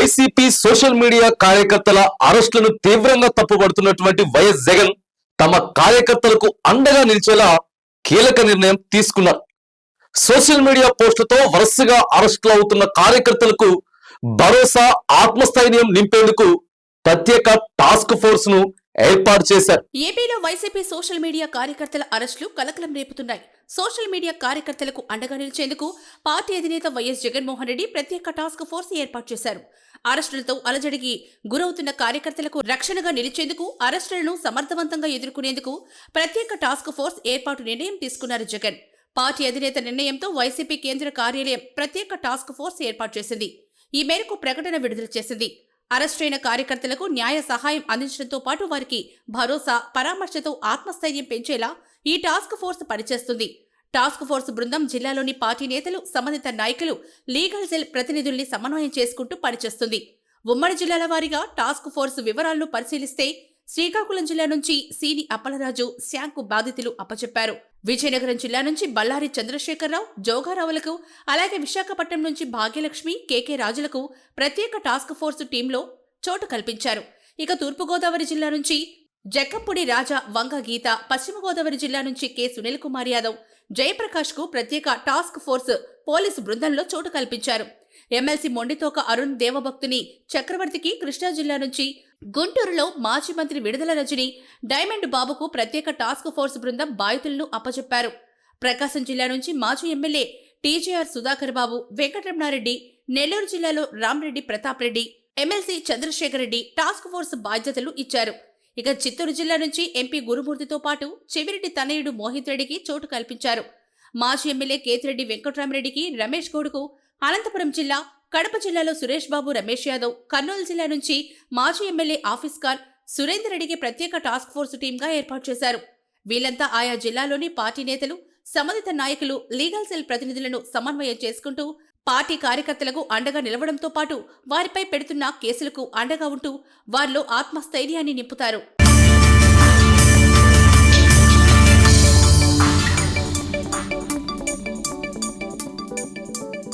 YCP social media కార్యకర్తల అరెస్టులను తీవ్రంగా తప్పుపడుతున్నటువంటి YS Jagan తమ కార్యకర్తలకు అండగా నిలిచేలా కీలక నిర్ణయం తీసుకున్నారు. సోషల్ మీడియా పోస్టులతో వరుసగా అరెస్టులు అవుతున్న కార్యకర్తలకు భరోసా ఆత్మస్థైర్యం నింపేందుకు ప్రత్యేక టాస్క్ ఫోర్స్ను ఏర్పాటు చేశారు. ఏపీలో వైసీపీ సోషల్ మీడియా కార్యకర్తల అరెస్టులు కలకలం రేపుతున్నాయి. సోషల్ మీడియా కార్యకర్తలకు అండగా నిలిచేందుకు పార్టీ అధినేత వైఎస్ జగన్మోహన్ రెడ్డి ప్రత్యేక టాస్క్ ఫోర్స్ ఏర్పాటు చేశారు. అరెస్టులతో అలజడికి గురవుతున్న కార్యకర్తలకు రక్షణగా నిలిచేందుకు అరెస్టులను సమర్థవంతంగా ఎదుర్కొనేందుకు ప్రత్యేక టాస్క్ ఫోర్స్ ఏర్పాటు నిర్ణయం తీసుకున్నారు జగన్. పార్టీ అధినేత నిర్ణయంతో వైసీపీ కేంద్ర కార్యాలయం ప్రత్యేక టాస్క్ ఫోర్స్ ఏర్పాటు చేసింది. ఈ మేరకు ప్రకటన విడుదల చేసింది. అరెస్టైన కార్యకర్తలకు న్యాయ సహాయం అందించడంతో పాటు వారికి భరోసా పరామర్శతో ఆత్మస్థైర్యం పెంచేలా ఈ టాస్క్ ఫోర్స్ పనిచేస్తుంది. టాస్క్ ఫోర్స్ బృందం జిల్లాలోని పార్టీ నేతలు సంబంధిత నాయకులు లీగల్ సెల్ ప్రతినిధుల్ని సమన్వయం చేసుకుంటూ పనిచేస్తుంది. ఉమ్మడి జిల్లాల వారీగా టాస్క్ ఫోర్స్ వివరాలను పరిశీలిస్తే శ్రీకాకుళం జిల్లా నుంచి సీని అప్పలరాజు శాంకు బాధితులు అప్పచెప్పారు. విజయనగరం జిల్లా నుంచి బళ్ళారి చంద్రశేఖరరావు జోగారావులకు అలాగే విశాఖపట్నం నుంచి భాగ్యలక్ష్మి కేకే రాజులకు ప్రత్యేక టాస్క్ ఫోర్స్ టీంలో చోటు కల్పించారు. ఇక తూర్పుగోదావరి జిల్లా నుంచి జక్కంపూడి రాజా వంగ గీత పశ్చిమ గోదావరి జిల్లా నుంచి కె సునీల్ కుమార్ యాదవ్ జయప్రకాష్కు ప్రత్యేక టాస్క్ ఫోర్స్ పోలీసు బృందంలో చోటు కల్పించారు. ఎమ్మెల్సీ మొండితోక అరుణ్ దేవభక్తుని చక్రవర్తికి కృష్ణా జిల్లా నుంచి గుంటూరులో మాజీ మంత్రి విడుదల రజని డైమండ్ బాబుకు ప్రత్యేక టాస్క్ ఫోర్స్ బృందం బాధితులను అప్పచెప్పారు. ప్రకాశం జిల్లా నుంచి మాజీ ఎమ్మెల్యే టీజేఆర్ సుధాకర్ బాబు వెంకటరమణారెడ్డి నెల్లూరు జిల్లాలో Ramareddy Pratap Reddy MLC Chandrasekhar Reddy task force బాధ్యతలు ఇచ్చారు. ఇక చిత్తూరు జిల్లా నుంచి ఎంపీ గురుమూర్తితో పాటు చెవిరెడ్డి తనయుడు మోహిత్ రెడ్డికి చోటు కల్పించారు. మాజీ ఎమ్మెల్యే కేతిరెడ్డి వెంకటరామరెడ్డికి రమేష్ గౌడ్కు అనంతపురం జిల్లా కడప జిల్లాలో సురేష్ బాబు రమేష్ యాదవ్ కర్నూలు జిల్లా నుంచి మాజీ ఎమ్మెల్యే ఆఫీస్కార్ సురేందర్ రెడ్డికి ప్రత్యేక టాస్క్ ఫోర్స్ టీంగా ఏర్పాటు చేశారు. వీళ్ళంతా ఆయా జిల్లాలోని పార్టీ నేతలు సంబంధిత నాయకులు లీగల్ సెల్ ప్రతినిధులను సమన్వయం చేసుకుంటూ పార్టీ కార్యకర్తలకు అండగా నిలవడంతో పాటు వారిపై పెడుతున్న కేసులకు అండగా ఉంటూ వారిలో ఆత్మస్థైర్యాన్ని నింపుతారు.